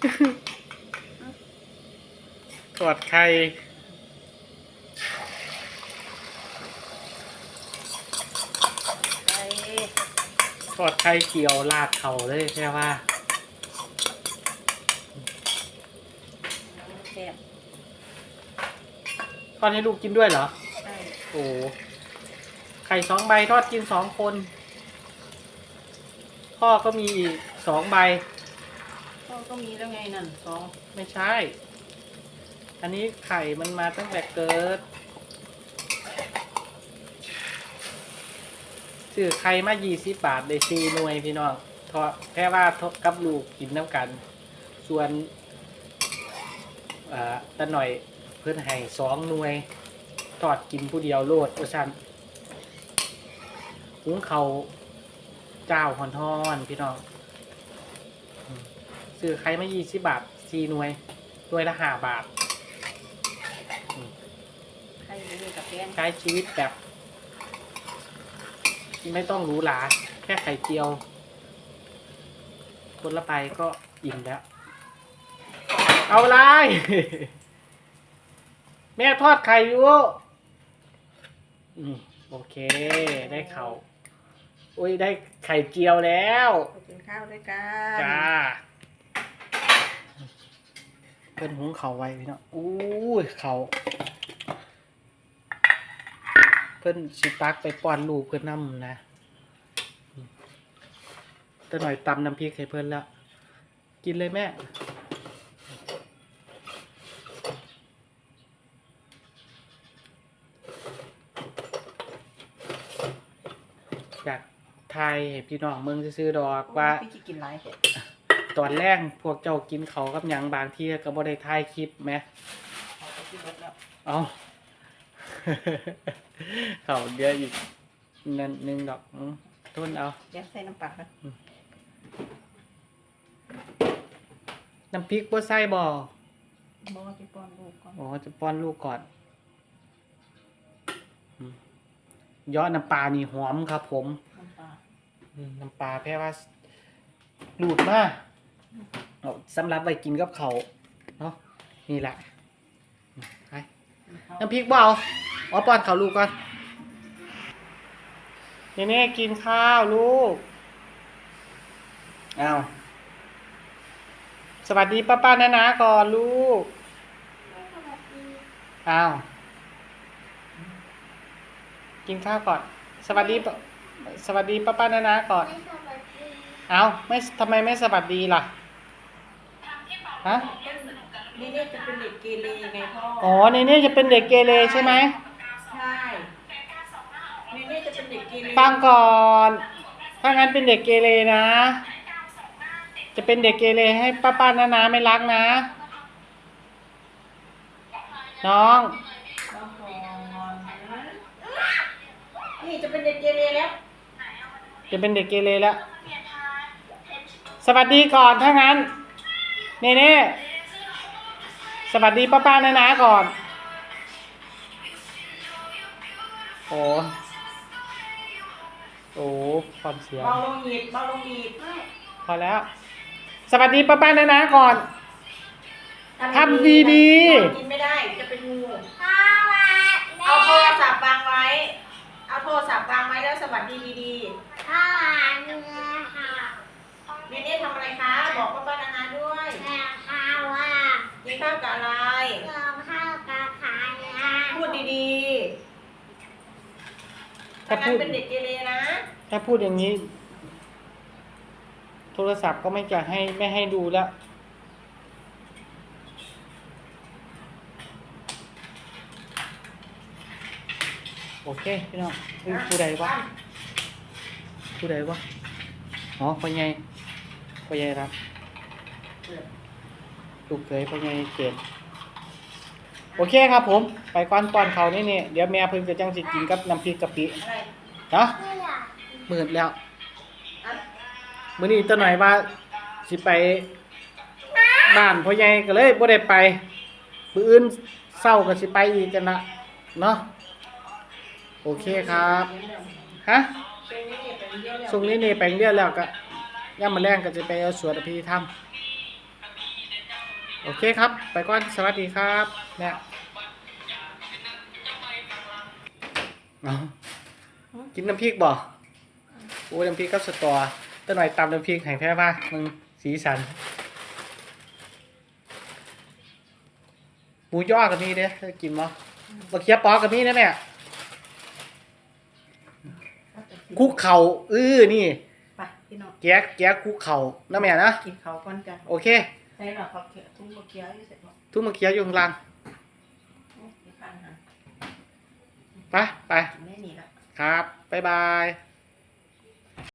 ทอดไข่ไข่ทอดไข่เกี่ยวลาดเข่าเลยแค่ว่าแซ่บทอดให้ลูกกินด้วยเหรอ ใช่โอ้ไข่สองใบทอดกินสองคน พ่อก็มีอีกสองใบพ่อ ก็มีแล้วไงนั่นสองไม่ใช่ อันนี้ไข่มันมาตั้งแต่เกิดซื้อไข่มายี่สิบบาทได้สี่หน่วยพี่น้องทอดแค่ว่าทกับลูกกินน้ำกัน ส่วนอ่าตะหน่อยเพื่อนให้สองหน่วย ทอดกินผู้เดียวโลดโอชันหุงเขาเจ้าหอนทอนพี่น้อง ซื้อไข่มายี่สิบบาทสี่หน่วยหน่วยละห้าบาทไข่นี่กับแกงใช้ชีวิตแบบ ไม่ต้องหรูหราแค่ไข่เจียว คนละไปก็อิ่มแล้ว เอาอะไร แม่ทอดไข่อยู่อืมโอเค ได้เข่าอุ้ยได้ไข่เจียวแล้วไปกินข้าวด้วยกัน จ้าเพื่อนหุงเขาไว้พี่เนาะอู้ยเขาเพื่อนชิตักไปป้อนลูกเพื่อนน้ำนะแต่หน่อยตำน้ำพริกให้เพื่อนแล้ว กินเลยแม่อยากทายให้พี่น้องเมืองซื้อดอกว่าพี่กินไรเห็ด ตอนแรกพวกเจ้ากินเขาวกับหยังบางที่ก็บ่ได้ถ่ายคลิปไหมเอาไปกินรสแล้วเอา เขาเดี๋ยวอีกนั่นหนึ่งดอกอืมทุนเอา เดี๋ยวใส่น้ำปลาครับน้ำพริกบ่ใส่บ่บอกว่าจะป้อนลูกก่อนอ๋อจะป้อนลูกก่อนอืมยอดน้ำปลานี่หอมครับผม น้ำปลาอืมน้ำปลาแพ่ว่าหลุดมาก เอาสำหรับไว้กินกับเขาวเนาะนี่แหละไปน้ำพริกเปล่าอ๋อป้อนเขาวลูกก่อนเนเน่กินข้าวลูกอ้าวสวัสดีป้าป้านานาก่อนลูกอ้าวกินข้าวก่อน สวัสดีปะสวัสดีป้าป้านานาก่อนอ้าวไม่ทำไมไม่สวัสดีล่ะ ฮะนี่เนี่ยจะเป็นเด็กเกเรไงพ่ออ๋อเนเน่จะเป็นเด็กเกเรใช่ไหมใช่นี่เนี่ยจะเป็นเด็กเกเรฟังก่อนถ้างั้นเป็นเด็กเกเรนะ จะเป็นเด็กเกเรให้ป้าป้านานาไม่รักนะ น้องน้องก่อนนี่จะเป็นเด็กเกเรแล้ว จะเป็นเด็กเกเรแล้ว สวัสดีก่อนถ้างั้น เน่เน่สวัสดีป้าป้านานาก่อน โอ้โอ้ความเสียงเบาลงอีกเบาลงอีกพอแล้ว สวัสดีป้าป้านานาก่อนทำดีๆกินไม่ได้จะเป็นงูเอาโทรศัพท์วางไว้ เอาโทรศัพท์วางไว้แล้วสวัสดีดีๆเนเน่ทำอะไรคะ บอกป้าป้านานาด้วยกิน ข้าวกับอะไรพูดดีๆถ้าถ้างั้พูนด เป็นเด็กเกเรนะ ถ้าพูดอย่างนี้ โทรศัพท์ก็ไม่จะให้ไม่ให้ดูแล้ว โอเคพี่น้องเอ้ยผู้ใดวะผู้ใดวะอ๋อพ่อใหญ่พ่อใหญ่ครับ ลูกเคยพ่อใหญ่เกิดโอเคครับผม ไปก้อนก่อนเขานี่นี่เดี๋ยวแม่เพิ่งจะจังสิกินกับน้ำพริกกะปิอะไรนะมืดแล้วอะมื้อนี้ตะหน่อยว่าสิไปบ้านพ่อใหญ่ก็เลยบ่ได้ไปมื้ออื่นเศร้าก็สิไปอีกกันละเนาะโอเคครับฮะเป็นนี่เป็นเยอะแล้วช่วงนี้นี่แปลงเรียนแล้วก็ย่ามมาแรงก็จะไปเอาสวดอภิธรรม โอเคครับ ไปก่อนสวัสดีครับเนี่ยเอากินน้ำพริกบ่โอ้ยน้ำพริกกับสตอต้นหน่อยตำน้ำพริกให้แพ้ว่ามึงสีสันหมูย่อกับนี่เด้อกินมั้บะเคียปอกับนี่นะแม่คุกเข่าอื้อนี่ไปพี่น้องแก๊กแก๊กคุกเข่านะแม่นะกินเขาวก่อนกันโอเค ใช่หรอเขาเขียวทุ่งเขาเขียวอยู่เสร็จหมดทุกมาเคี้ยวอยู่ข้างล่างโอ้ยมีปัญหาไปไปไม่หนีละครับบ๊ายบาย